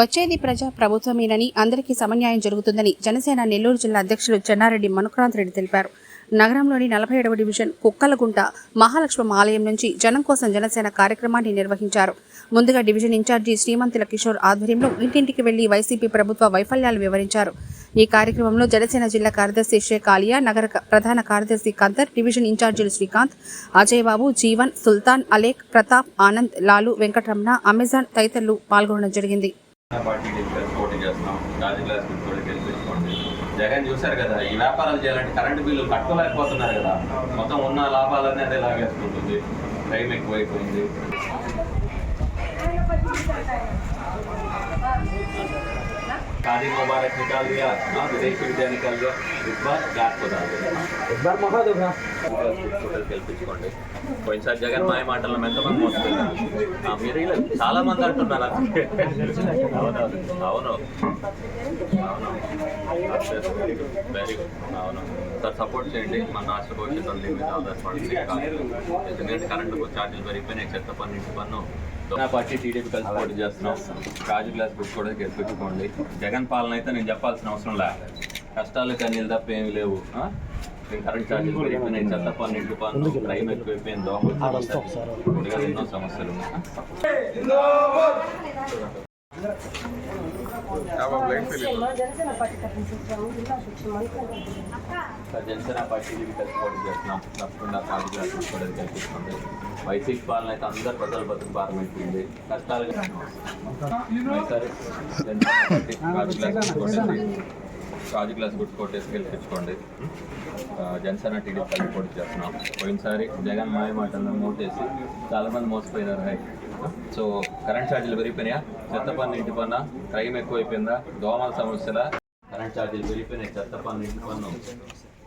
వచ్చేది ప్రజా ప్రభుత్వమేనని అందరికీ సమన్యాయం జరుగుతుందని జనసేన నెల్లూరు జిల్లా అధ్యక్షులు చెన్నారెడ్డి మనుక్రాంత్ రెడ్డి తెలిపారు. నగరంలోని నలభై ఏడవ డివిజన్ కుక్కలగుంట మహాలక్ష్మం ఆలయం నుంచి జనం కోసం జనసేన కార్యక్రమాన్ని నిర్వహించారు. ముందుగా డివిజన్ ఇన్ఛార్జి శ్రీమంతుల కిషోర్ ఆధ్వర్యంలో ఇంటింటికి వెళ్ళి వైసీపీ ప్రభుత్వ వైఫల్యాలు వివరించారు. ఈ కార్యక్రమంలో జనసేన జిల్లా కార్యదర్శి షేక్ ఆలియా నగర ప్రధాన కార్యదర్శి కందర్ డివిజన్ ఇన్ఛార్జీలు శ్రీకాంత్ అజయ్ బాబు జీవన్ సుల్తాన్ అలేక్ ప్రతాప్ ఆనంద్ లాలు వెంకటరమణ అమెజాన్ తదితరులు పాల్గొనడం జరిగింది. పార్టీ పోటీ చేస్తున్నాం. గాజు గ్లాస్ కూడా గెలిపించుకోండి జగన్ చూశారు కదా ఈ వ్యాపారాలు చేయాలంటే కరెంటు బిల్లు కట్టుకోలేకపోతున్నారు కదా. మొత్తం ఉన్న లాభాలన్నీ అదే లాగేసుకుంటుంది. టైం ఎక్కువైపోయింది. शादी मुबारक निकाल दिया हाँ विदेश विद्या निकाल दिया इस बार ग्लास को डाल दिया एक बार मौका दो भैया ఫోటోలు గెలిపించుకోండి పోయినసారి జగన్ మాయ మాటలు ఎంతమంది మోసపోయారు ఆ, మీరు ఇలా చాలా మంది అంటున్నారు అంతే. అవునవును అవును అవును వెరీ గుడ్ వెరీ గుడ్ అవును సార్ సపోర్ట్ చేయండి మన రాష్ట్ర భవిష్యత్తు దీని మీద ఆధారపడుతుంది ఎందుకంటే కరెంటు ఛార్జీలు పెరిగిపోయినాయి చెత్త పన్ను ఇంటి పన్ను నా పార్టీ టీడీపీ కలిసి పోటీ చేస్తున్నాం. కాజు గ్లాస్ బుక్ కూడా గెలిపించుకోండి జగన్ పాలన అయితే నేను చెప్పాల్సిన అవసరం లే. కష్టాలు కన్నీళ్ళు తప్ప ఏమి లేవు. కరెంట్ ఛార్జీలు పెరిగిపోయినాయి. చెత్త పన్ను ఇంటి పన్ను క్రైమ్ ఎక్కువైపోయింది దోమలు ఎన్నో సమస్యలు జనసేన పార్టీకి కలిసి చేస్తున్నాం. తప్పకుండా పార్టీ గ్లాస్ బుక్ వైసీపీ పాలన అయితే అందరు ప్రజల బతుకు భారం అయిపోయింది. కష్టాలు సరే గ్లాస్ బుక్ కొట్టేసి కాజు గ్లాస్ జనసేన టీడీపీ కలిసి పోటీ చేస్తున్నాం. పోయినసారి జగన్ మాయ మాటలను మూటేసి చాలా మంది మోసపోయినారు. హై సో కరెంట్ ఛార్జీలు పెరిగిపోయినాయా చెత్త పన్ను ఇంటి పన్ను క్రైమ్ ఎక్కువైపోయిందా దోమల సమస్యల కరెంట్ ఛార్జీలు పెరిగిపోయినాయి చెత్త పన్ను ఇంటి పన్ను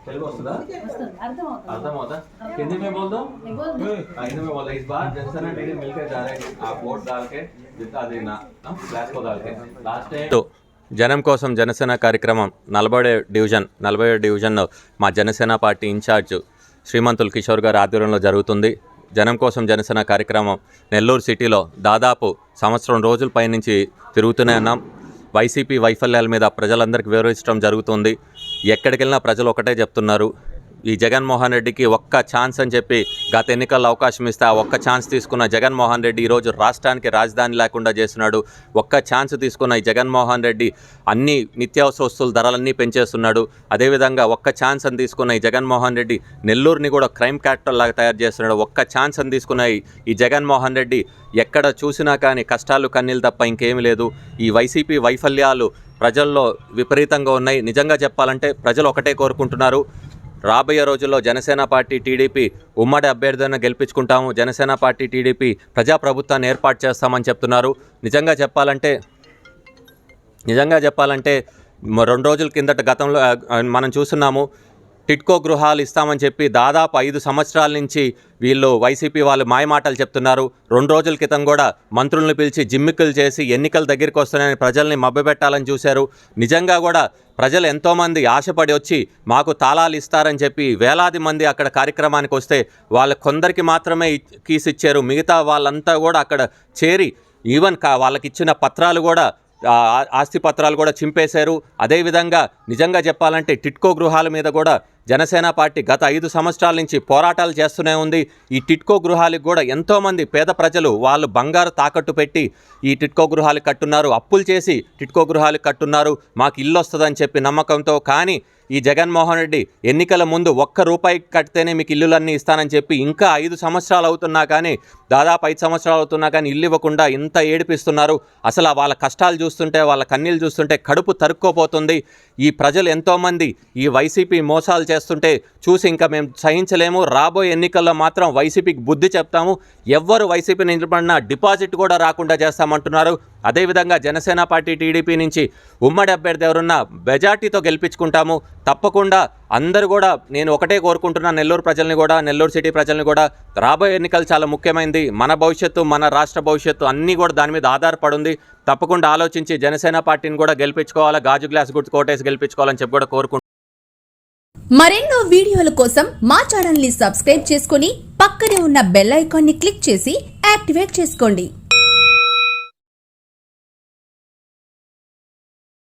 తెలుగు వస్తుందా अर्थमौता हिंदी में बोल दो हाँ, हिंदी में बोल दो इस बार जनसेना टीडी मिलकर जा रहे हैं आप वोट डाल के जिता देना फ्लैश को डाल के लास्ट टाइम జనం కోసం జనసేన కార్యక్రమం నలభై డివిజన్ నలభై డివిజన్ మా జనసేన పార్టీ ఇన్ఛార్జ్ శ్రీమంతులు కిషోర్ గారి ఆధ్వర్యంలో జరుగుతుంది జనం కోసం జనసేన కార్యక్రమం నెల్లూరు సిటీలో దాదాపు సంవత్సరం రోజుల పైనుంచి తిరుగుతూనే ఉన్నాం. వైసీపీ వైఫల్యాల మీద ప్రజలందరికీ వివరించడం జరుగుతుంది. ఎక్కడికి వెళ్ళినా ప్రజలు ఒకటే చెప్తున్నారు. ఈ జగన్మోహన్ రెడ్డికి ఒక్క ఛాన్స్ అని చెప్పి గత ఎన్నికల్లో అవకాశం ఇస్తే ఆ ఒక్క ఛాన్స్ తీసుకున్న జగన్మోహన్ రెడ్డి ఈరోజు రాష్ట్రానికి రాజధాని లేకుండా చేస్తున్నాడు. ఒక్క ఛాన్స్ తీసుకున్న ఈ జగన్మోహన్ రెడ్డి అన్ని నిత్యావసర వస్తువుల ధరలన్నీ పెంచేస్తున్నాడు. అదేవిధంగా ఒక్క ఛాన్స్ అని తీసుకున్న ఈ జగన్మోహన్ రెడ్డి నెల్లూరుని కూడా క్రైమ్ క్యాపిటల్ లాగా తయారు చేస్తున్నాడు. ఒక్క ఛాన్స్ అని తీసుకున్న ఈ- జగన్మోహన్ రెడ్డి ఎక్కడ చూసినా కానీ కష్టాలు కన్నీళ్ళు తప్ప ఇంకేమీ లేదు. ఈ వైసీపీ వైఫల్యాలు ప్రజల్లో విపరీతంగా ఉన్నాయి. నిజంగా చెప్పాలంటే ప్రజలు ఒకటే కోరుకుంటున్నారు. రాబోయే రోజుల్లో జనసేన పార్టీ టీడీపీ ఉమ్మడి అభ్యర్థులను గెలిపించుకుంటాము. జనసేన పార్టీ టీడీపీ ప్రజాప్రభుత్వాన్ని ఏర్పాటు చేస్తామని చెప్తున్నారు. నిజంగా చెప్పాలంటే నిజంగా చెప్పాలంటే రెండు రోజుల కిందట గతంలో మనం చూస్తున్నాము టిట్కో గృహాలు ఇస్తామని చెప్పి దాదాపు ఐదు సంవత్సరాల నుంచి వీళ్ళు వైసీపీ వాళ్ళు మాయమాటలు చెప్తున్నారు. రెండు రోజుల క్రితం కూడా మంత్రులను పిలిచి జిమ్మిక్కులు చేసి ఎన్నికల దగ్గరికి వస్తున్నాయని ప్రజల్ని మభ్యపెట్టాలని చూశారు. నిజంగా కూడా ప్రజలు ఎంతోమంది ఆశపడి వచ్చి మాకు తాళాలు ఇస్తారని చెప్పి వేలాది మంది అక్కడ కార్యక్రమానికి వస్తే వాళ్ళ కొందరికి మాత్రమే కీసిచ్చారు కీస్ ఇచ్చారు. మిగతా వాళ్ళంతా కూడా అక్కడ చేరి ఈవెన్ కా వాళ్ళకి ఇచ్చిన పత్రాలు కూడా ఆస్తి పత్రాలు కూడా చింపేశారు. అదేవిధంగా నిజంగా చెప్పాలంటే టిట్కో గృహాల మీద కూడా జనసేన పార్టీ గత ఐదు సంవత్సరాల నుంచి పోరాటాలు చేస్తూనే ఉంది. ఈ టిట్కో గృహాలకు కూడా ఎంతోమంది పేద ప్రజలు వాళ్ళు బంగారు తాకట్టు పెట్టి ఈ టిట్కో గృహాలు కట్టున్నారు. అప్పులు చేసి టిట్కో గృహాలు కట్టున్నారు. మాకు ఇల్లు వస్తుందని చెప్పి నమ్మకంతో కానీ ఈ జగన్మోహన్ రెడ్డి ఎన్నికల ముందు ఒక్క రూపాయి కడితేనే మీకు ఇల్లులన్నీ ఇస్తానని చెప్పి ఇంకా ఐదు సంవత్సరాలు అవుతున్నా కానీ దాదాపు ఐదు సంవత్సరాలు అవుతున్నా కానీ ఇల్లు ఇవ్వకుండా ఇంత ఏడిపిస్తున్నారు. అసలు వాళ్ళ కష్టాలు చూస్తుంటే వాళ్ళ కన్నీళ్ళు చూస్తుంటే కడుపు తరుక్కోపోతుంది. ఈ ప్రజలు ఎంతోమంది ఈ వైసీపీ మోసాలు చేస్తుంటే చూసి ఇంకా మేము సహించలేము. రాబోయే ఎన్నికల్లో మాత్రం వైసీపీకి బుద్ధి చెప్తాము. ఎవ్వరు వైసీపీ నిలబడినా డిపాజిట్ కూడా రాకుండా చేస్తామంటున్నారు. అదేవిధంగా జనసేన పార్టీ టీడీపీ నుంచి ఉమ్మడి అభ్యర్థి ఎవరున్నా మెజార్టీతో గెలిపించుకుంటాము. తప్పకుండా అందరూ కూడా నేను ఒకటే కోరుకుంటున్నా నెల్లూరు ప్రజల్ని కూడా నెల్లూరు సిటీ ప్రజల్ని కూడా. రాబోయే ఎన్నికలు చాలా ముఖ్యమైనది మన భవిష్యత్తు మన రాష్ట్ర భవిష్యత్తు అన్నీ కూడా దాని మీద ఆధారపడింది. తప్పకుండా ఆలోచించి జనసేన పార్టీని కూడా గెలిపించుకోవాలా గాజు గ్లాస్ గుర్తు కోటేసి గెలిపించుకోవాలని చెప్పి కూడా కోరుకుంటున్నాను మరెన్నో వీడియోల కోసం మా ఛానల్ని సబ్స్క్రైబ్ చేసుకుని పక్కనే ఉన్న బెల్ ఐకాన్ని క్లిక్ చేసి యాక్టివేట్ చేసుకోండి.